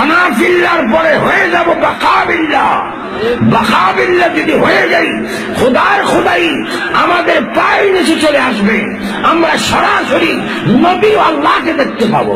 ফানাফিল্লার পরে হয়ে যাব বাকাবিল্লা। বাকাবিল্লা যদি হয়ে যাই, খোদার খোদাই আমাদের পায়ের নিচে চলে আসবে। আমরা সরাসরি নবী আল্লাহকে দেখতে পাবো।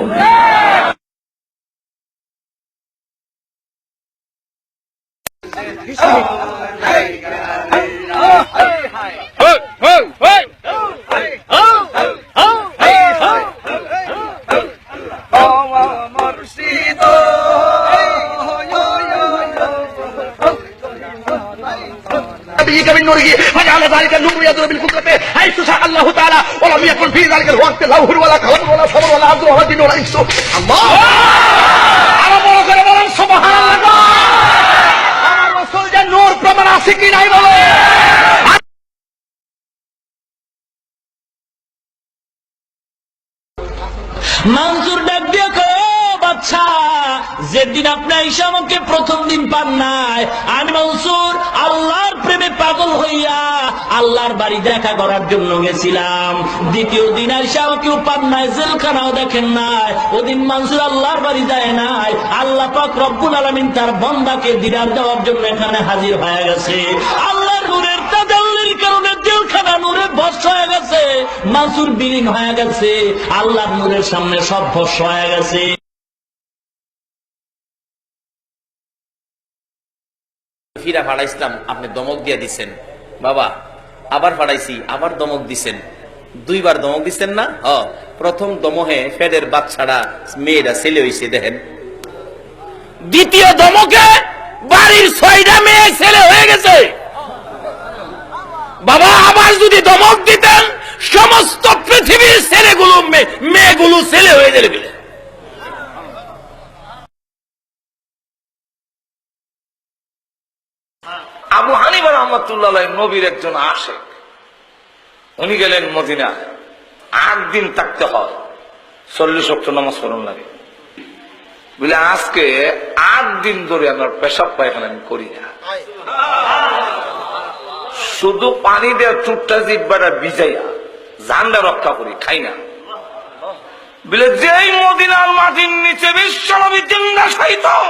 نبيك من نوره فجعل ذلك النور يدور بالقدرة حيث شاء الله تعالى ولم يكن في ذلك الوقت لوح ولا قلم ولا صبر ولا عبد ولا دين ولا انس الله আরো বড় করে বলেন সুবহানাল্লাহ আমার রাসূল যে নূর প্রমাণ আছে কি নাই বলে মানসুর ডাক দিয়ে কয়, "ও বাচ্চা যেদিন আপনি আইসা আমাকে প্রথম দিন পান নাই, আমি মনসুর আল্লাহর প্রেমে পাগল হইয়া আল্লাহর বাড়ি দেখা করার জন্য গেছিলাম। দ্বিতীয় দিন আইসা আমাকেও পান নাই, জেলখানাও দেখেন নাই। ওদিন মানসুর আল্লাহর বাড়ি যায় নাই। আল্লাহ পাক রব্বুল আলমিন তার বন্দাকে দিদার দেওয়ার জন্য এখানে হাজির হয়ে গেছে। আল্লাহর নূরের তাজাল্লির কারণে জেলখানা নূরে ভস্য হয়ে গেছে। মাসুর বিলীন হয়ে গেছে। আল্লাহর নূরের সামনে সব ভস্য হয়ে গেছে। ফিরা ফাড়াইছিলাম, আপনি দমক দিয়া দিছেন। বাবা, আবার ফাড়াইছি, আবার দমক দিছেন। দুইবার দমক দিছেন না? হ, প্রথম দমহে ফেডের বাচ্চারা, মেয়েরা ছেলে হইছে, দেখেন। দ্বিতীয় দমকে বাড়ির ছয়টা মেয়ে ছেলে হয়ে গেছে। বাবা, আবার যদি দমক দিতেন, সমস্ত পৃথিবীর ছেলেগুলো মেয়ে- মেয়েগুলো ছেলে হয়ে যাবে। রহমতুল্লাহ নবীর একজন আসে উনি গেলেন মদিনা আট দিন থাকতে হয়। চল্লিশ অক্ট নামাজ পড়ন লাগে। বলে, আজকে আট দিন ধরে আমার পেশাব পায়খানা আমি করি না। শুধু পানি দেওয়া চুটটা জিব্বাটা ভিজাইয়া জানটা রক্ষা করি, খাই না। বলে, যেই মদিনার মাটির নিচে বিশ্বনবী জিন্দা আর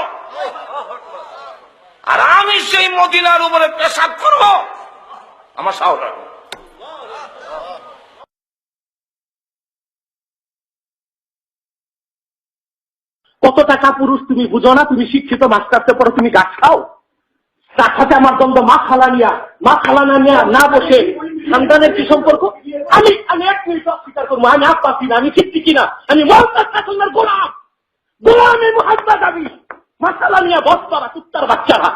আমি সেই মদিনার উপরে পেশাব করব। আমার সাহস। কত টাকা পুরুষ তুমি বুঝো না? তুমি শিক্ষিত মাস্টারতে পরে তুমি গাছ খাও। তার সাথে আমার দ্বন্দ্ব, মা খালা নিয়া, মা খালা না নিয়া না বসে সন্তানের কি সম্পর্ক? আমি আমি এক মিনিট অস্বীকার করব। আমি আপ পাচ্ছি না, আমি শিখছি কিনা আমি মোহাম্মদ রাসুল্লার গোলাম। গোলামে মোহাম্মদ আমি মাসালা নিয়া বস করা কুত্তার বাচ্চারা।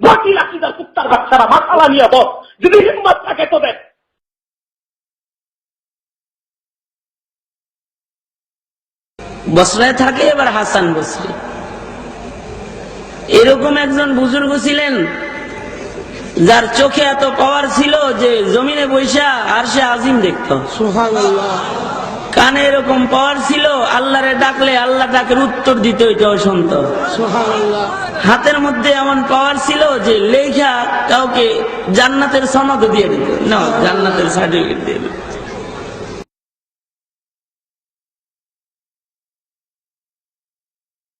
বটি রাখিদার কুত্তার বাচ্চারা মাসালা নিয়া বস যদি হিম্মত থাকে তোদের। বসরায় থাকে এবার হাসান বসরি। এরকম একজন বুজুর্গ ছিলেন যার চোখে এত পাওয়ার ছিল যে জমিনে বৈশা আর সে আজিম দেখত। কানে এরকম পাওয়ার ছিল আল্লাহরে ডাকলে আল্লাহ ডাকের উত্তর দিতে হইতো শুনত হাতের মধ্যে এমন পাওয়ার ছিল যে লেখা কাউকে জান্নাতের সনদ দিয়ে দিত না জান্নাতের সার্টিফিকেট দিয়ে দিত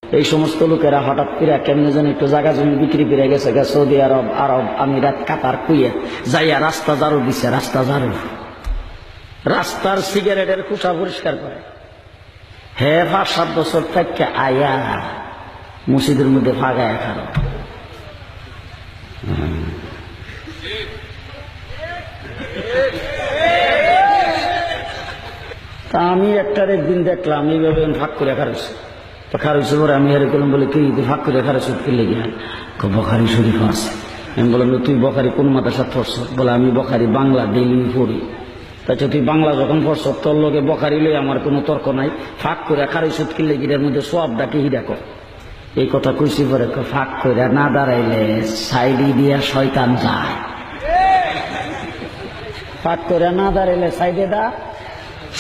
এই সমস্ত লোকেরা হঠাৎ করে কেমনে যেন একটু জায়গা জমি বিক্রি করে গেছে গা সৌদি আরব আরব আমিরাত কাতার কুয়ে যাইয়া রাস্তা জারু দিছে রাস্তা ঝাড়ু। রাস্তার সিগারেটের কুসা পরিষ্কার করে। হে পাঁচ, সাত বছর থেকে আয়া মসজিদের মধ্যে ফাগায় খারো তা আমি একটার একদিন দেখলাম, এইভাবে ভাগ করে খারছি তো পরে আমি হেরে করলাম বলে কি ভাগ করে খারছি কি লেগে? বখারি শরীফ আছে। আমি বললাম তুই বখারি কোন মাদ্রাসা পড়ছ? বলে, আমি বখারি বাংলা ডেইলি পড়ি। তাই তুই বাংলা যখন পড়ছ, তোর লোকে বখারি লই আমার কোনো তর্ক নাই। ফাঁক করে খারি সুদ কিনলে গিরের মধ্যে সব ডাকে হিরা কর। এই কথা কইছি পরে ফাঁক করে না দাঁড়াইলে সাইডি দিয়া শয়তান যায়। ফাঁক করে না দাঁড়াইলে সাইডে দা,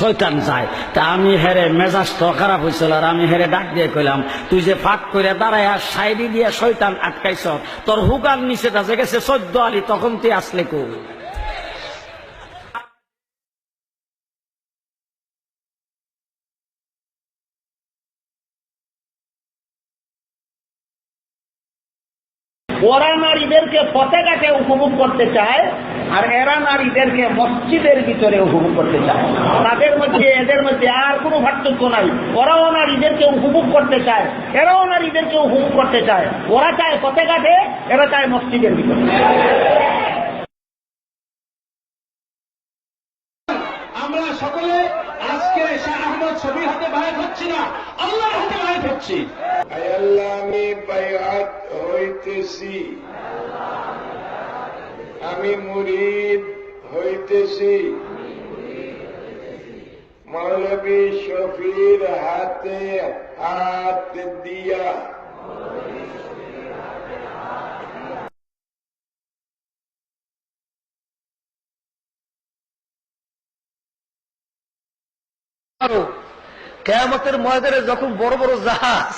শয়তান যায়। তা আমি হেরে মেজাজ তো খারাপ হয়েছিল আর আমি হেরে ডাক দিয়ে কইলাম, তুই যে ফাঁক করে দাঁড়ায় আর সাইডি দিয়ে শয়তান আটকাইছ, তোর হুকার নিচে যে গেছে চোদ্দ আলি, তখন তুই আসলে কো ওরা নারীদেরকে ঘাটে উপভোগ করতে চায়, আর এরা নারীদেরকে মসজিদের ভিতরে উপভোগ করতে চায়। তাদের মধ্যে, এদের মধ্যে আর কোনো পার্থক্য নাই। ওরাও নারীদেরকে উপভোগ করতে চায়, এরাও নারীদেরকে উপভোগ করতে চায়। ওরা চায় ঘাটে, এরা চায় মসজিদের ভিতরে। আমরা সকলে আজকে শাহ আহমদ ছবির হাতে বায়াত হচ্ছি না, আল্লাহর হাতে বায়াত হচ্ছি। আমি বায়াত হইতেছি। আমি মুরিদ হইতেছি। মৌলবী শফির হাতে হাত দিয়া। কেয়ামতের ময়দানে যখন বড় বড় জাহাজ,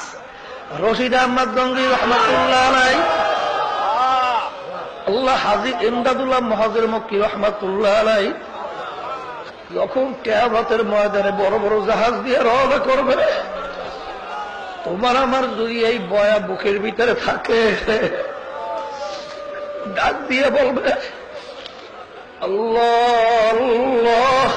রশিদ আহমদ গঙ্গি রহমতুল্লাহ আলাই, আল্লাহ হাজি ইমদাদুল্লাহ মহাজের মক্কি রহমতুল্লাহ আলাই, যখন কেয়ামতের ময়দানে বড় বড় জাহাজ দিয়ে রওনা করবে তোমার আমার যদি এই বয়া বুকের ভিতরে থাকে, ডাক দিয়ে বলবে, আল্লাহ আল্লাহ।